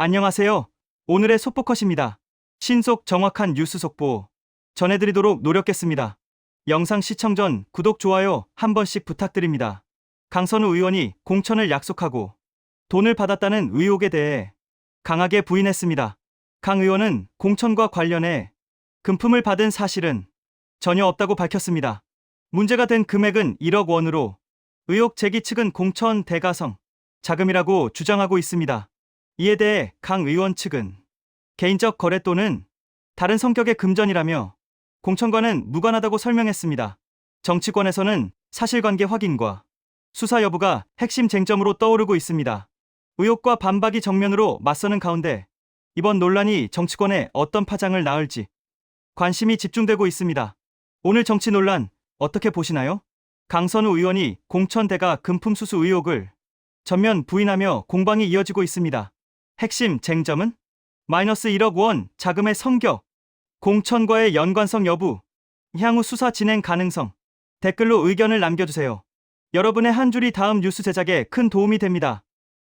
안녕하세요. 오늘의 속보컷입니다. 신속 정확한 뉴스 속보 전해드리도록 노력했습니다. 영상 시청 전 구독, 좋아요 한 번씩 부탁드립니다. 강선우 의원이 공천을 약속하고 돈을 받았다는 의혹에 대해 강하게 부인했습니다. 강 의원은 공천과 관련해 금품을 받은 사실은 전혀 없다고 밝혔습니다. 문제가 된 금액은 1억 원으로 의혹 제기 측은 공천 대가성 자금이라고 주장하고 있습니다. 이에 대해 강 의원 측은 개인적 거래 또는 다른 성격의 금전이라며 공천과는 무관하다고 설명했습니다. 정치권에서는 사실관계 확인과 수사 여부가 핵심 쟁점으로 떠오르고 있습니다. 의혹과 반박이 정면으로 맞서는 가운데 이번 논란이 정치권에 어떤 파장을 낳을지 관심이 집중되고 있습니다. 오늘 정치 논란 어떻게 보시나요? 강선우 의원이 공천대가 금품 수수 의혹을 전면 부인하며 공방이 이어지고 있습니다. 핵심 쟁점은 마이너스 1억 원 자금의 성격, 공천과의 연관성 여부, 향후 수사 진행 가능성, 댓글로 의견을 남겨주세요. 여러분의 한 줄이 다음 뉴스 제작에 큰 도움이 됩니다.